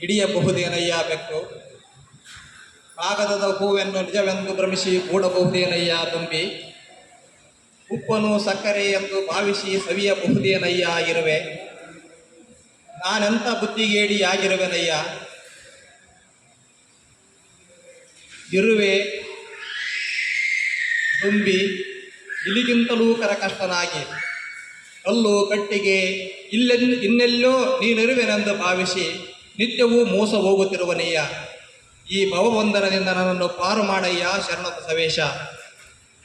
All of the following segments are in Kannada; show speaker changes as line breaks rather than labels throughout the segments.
ಹಿಡಿಯಬಹುದೇನಯ್ಯ ಬೆಕ್ಕು? ಕಾಗದದ ಹೂವೆನ್ನು ನಿಜವೆಂದು ಭ್ರಮಿಸಿ ಕೂಡಬಹುದೇನಯ್ಯ ತುಂಬಿ? ಉಪ್ಪನು ಸಕ್ಕರೆ ಎಂದು ಭಾವಿಸಿ ಸವಿಯಬಹುದೇನಯ್ಯ ಇರುವೆ? ನಾನೆಂಥ ಬುದ್ಧಿಗೇಡಿ ಆಗಿರುವೆನಯ್ಯ? ಇರುವೆ ತುಂಬಿ ಇಲಿಗಿಂತಲೂ ಕರಕಷ್ಟನಾಗಿ. ಕಲ್ಲು ಕಟ್ಟಿಗೆ ಇಲ್ಲೆಲ್ಲ ಇನ್ನೆಲ್ಲೋ ನೀನಿರುವೆನೆಂದು ಭಾವಿಸಿ ನಿತ್ಯವೂ ಮೋಸ ಹೋಗುತ್ತಿರುವನೆಯ. ಈ ಭವಬಂಧನದಿಂದ ನನ್ನನ್ನು ಪಾರು ಮಾಡಯ್ಯ ಶರಣ ಸವೇಶ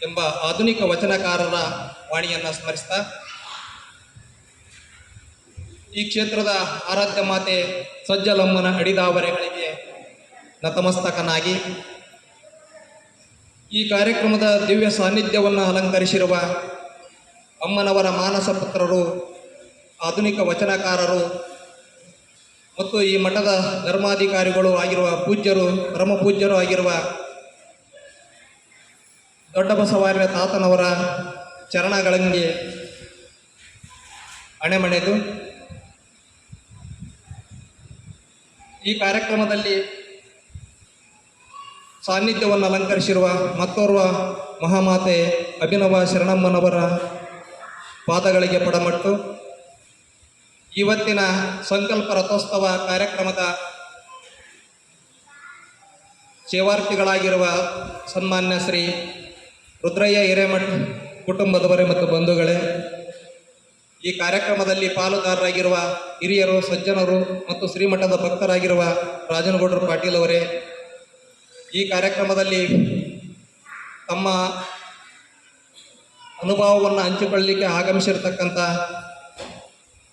ಎಂಬ ಆಧುನಿಕ ವಚನಕಾರರ ವಾಣಿಯನ್ನು ಸ್ಮರಿಸ್ತಾ, ಈ ಕ್ಷೇತ್ರದ ಆರಾಧ್ಯ ಮಾತೆ ಸಜ್ಜಲಮ್ಮನ ಅಡಿದಾವರೆಗಳಿಗೆ ನತಮಸ್ತಕನಾಗಿ, ಈ ಕಾರ್ಯಕ್ರಮದ ದಿವ್ಯ ಸಾನ್ನಿಧ್ಯವನ್ನು ಅಲಂಕರಿಸಿರುವ ಅಮ್ಮನವರ ಮಾನಸ ಪುತ್ರರು ಆಧುನಿಕ ವಚನಕಾರರು ಮತ್ತು ಈ ಮಠದ ಧರ್ಮಾಧಿಕಾರಿಗಳು ಆಗಿರುವ ಪೂಜ್ಯರು, ಪರಮ ಪೂಜ್ಯರು ಆಗಿರುವ ದೊಡ್ಡ ಬಸವಾರ್ಯ ತಾತನವರ ಚರಣಗಳಿಗೆ ಅಣೆಮಣೆದು ಈ ಕಾರ್ಯಕ್ರಮದಲ್ಲಿ ಸಾನ್ನಿಧ್ಯವನ್ನು ಅಲಂಕರಿಸಿರುವ ಮತ್ತೋರ್ವ ಮಹಾಮಾತೆ ಅಭಿನವ ಶರಣಮ್ಮನವರ ಪಾದಗಳಿಗೆ ಪಡಮಟ್ಟು ಇವತ್ತಿನ ಸಂಕಲ್ಪ ರಥೋತ್ಸವ ಕಾರ್ಯಕ್ರಮದ ಸೇವಾರ್ಥಿಗಳಾಗಿರುವ ಸನ್ಮಾನ್ಯ ಶ್ರೀ ರುದ್ರಯ್ಯ ಹಿರೇಮಠ ಕುಟುಂಬದವರೇ ಮತ್ತು ಬಂಧುಗಳೇ, ಈ ಕಾರ್ಯಕ್ರಮದಲ್ಲಿ ಪಾಲುದಾರರಾಗಿರುವ ಹಿರಿಯರು, ಸಜ್ಜನರು ಮತ್ತು ಶ್ರೀಮಠದ ಭಕ್ತರಾಗಿರುವ ರಾಜನಗೌಡರು ಪಾಟೀಲ್ ಅವರೇ, ಈ ಕಾರ್ಯಕ್ರಮದಲ್ಲಿ ತಮ್ಮ ಅನುಭವವನ್ನು ಹಂಚಿಕೊಳ್ಳಲಿಕ್ಕೆ ಆಗಮಿಸಿರ್ತಕ್ಕಂಥ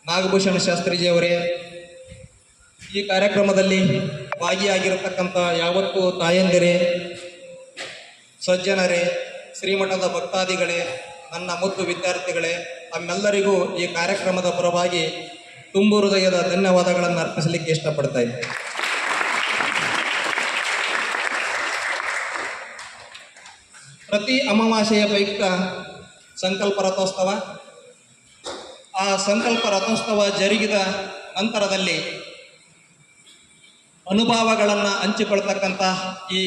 ನಾಗಭೂಷಣ ಶಾಸ್ತ್ರೀಜಿಯವರೇ, ಈ ಕಾರ್ಯಕ್ರಮದಲ್ಲಿ ಭಾಗಿಯಾಗಿರತಕ್ಕಂಥ ಯಾವತ್ತೂ ತಾಯಂದಿರೇ, ಸಜ್ಜನರೇ, ಶ್ರೀಮಠದ ಭಕ್ತಾದಿಗಳೇ, ನನ್ನ ಮುದ್ದು ವಿದ್ಯಾರ್ಥಿಗಳೇ, ತಮ್ಮೆಲ್ಲರಿಗೂ ಈ ಕಾರ್ಯಕ್ರಮದ ಪರವಾಗಿ ತುಂಬು ಹೃದಯದ ಧನ್ಯವಾದಗಳನ್ನು ಅರ್ಪಿಸಲಿಕ್ಕೆ ಇಷ್ಟಪಡ್ತಾ ಇದ್ದೆ. ಪ್ರತಿ ಅಮಾವಾಸ್ಯೆಯ ಪ್ರಯುಕ್ತ ಸಂಕಲ್ಪ ರಥೋತ್ಸವ ಆ ಸಂಕಲ್ಪ ರಥೋತ್ಸವ ಜರುಗಿದ ನಂತರದಲ್ಲಿ ಅನುಭವಗಳನ್ನು ಹಂಚಿಕೊಳ್ತಕ್ಕಂಥ ಈ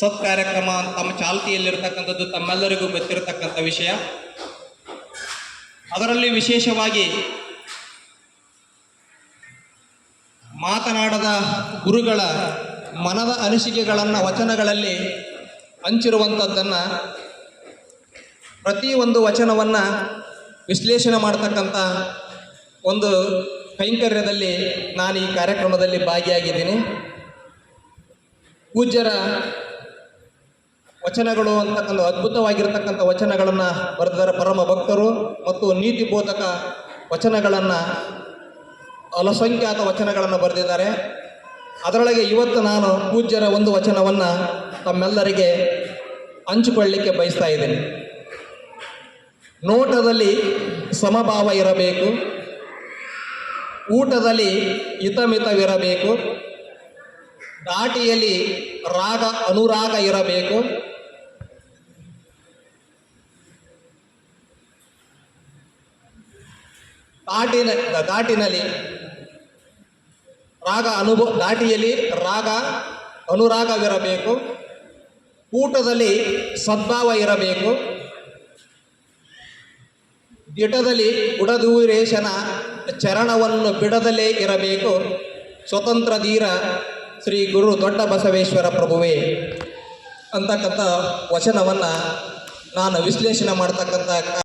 ಸತ್ ಕಾರ್ಯಕ್ರಮ ತಮ್ಮ ಚಾಲ್ತಿಯಲ್ಲಿರ್ತಕ್ಕಂಥದ್ದು, ತಮ್ಮೆಲ್ಲರಿಗೂ ಗೊತ್ತಿರತಕ್ಕಂಥ ವಿಷಯ. ಅದರಲ್ಲಿ ವಿಶೇಷವಾಗಿ ಮಾತನಾಡದ ಗುರುಗಳ ಮನದ ಅನಿಸಿಕೆಗಳನ್ನು ವಚನಗಳಲ್ಲಿ ಹಂಚಿರುವಂಥದ್ದನ್ನು ಪ್ರತಿ ವಚನವನ್ನು ವಿಶ್ಲೇಷಣೆ ಮಾಡ್ತಕ್ಕಂಥ ಒಂದು ಕೈಂಕರ್ಯದಲ್ಲಿ ನಾನು ಈ ಕಾರ್ಯಕ್ರಮದಲ್ಲಿ ಭಾಗಿಯಾಗಿದ್ದೀನಿ. ಪೂಜ್ಯರ ವಚನಗಳು ಅಂತಕ್ಕಂಥ ಅದ್ಭುತವಾಗಿರತಕ್ಕಂಥ ವಚನಗಳನ್ನು ಬರೆದಿದ್ದಾರೆ ಪರಮ ಭಕ್ತರು ಮತ್ತು ನೀತಿ ಬೋಧಕ ವಚನಗಳನ್ನು, ಅಲಸಂಖ್ಯಾತ ವಚನಗಳನ್ನು ಬರೆದಿದ್ದಾರೆ. ಅದರೊಳಗೆ ಇವತ್ತು ನಾನು ಪೂಜ್ಯರ ಒಂದು ವಚನವನ್ನು ತಮ್ಮೆಲ್ಲರಿಗೆ ಹಂಚಿಕೊಳ್ಳಲಿಕ್ಕೆ ಬಯಸ್ತಾ ಇದ್ದೇನೆ. ನೋಟದಲ್ಲಿ ಸಮಭಾವ ಇರಬೇಕು. ಊಟದಲ್ಲಿ ಹಿತಮಿತವಿರಬೇಕು. ದಾಟಿಯಲ್ಲಿ ರಾಗ ಅನುರಾಗ ಇರಬೇಕು. ದಾಟಿನ ದಾಟಿನಲ್ಲಿ ರಾಗ ಅನುಭವ ದಾಟಿಯಲ್ಲಿ ರಾಗ ಅನುರಾಗವಿರಬೇಕು. ಊಟದಲ್ಲಿ ಸದ್ಭಾವ ಇರಬೇಕು. ದಿಟದಲ್ಲಿ ಉಡದೂರೇಶನ ಚರಣವನ್ನು ಬಿಡದಲೇ ಇರಬೇಕು. ಸ್ವತಂತ್ರ ಧೀರ ಶ್ರೀ ಗುರು ದೊಡ್ಡ ಬಸವೇಶ್ವರ ಪ್ರಭುವೇ. ಅಂತಕ್ಕಂಥ ವಚನವನ್ನು ನಾನು ವಿಶ್ಲೇಷಣೆ ಮಾಡ್ತಕ್ಕಂಥ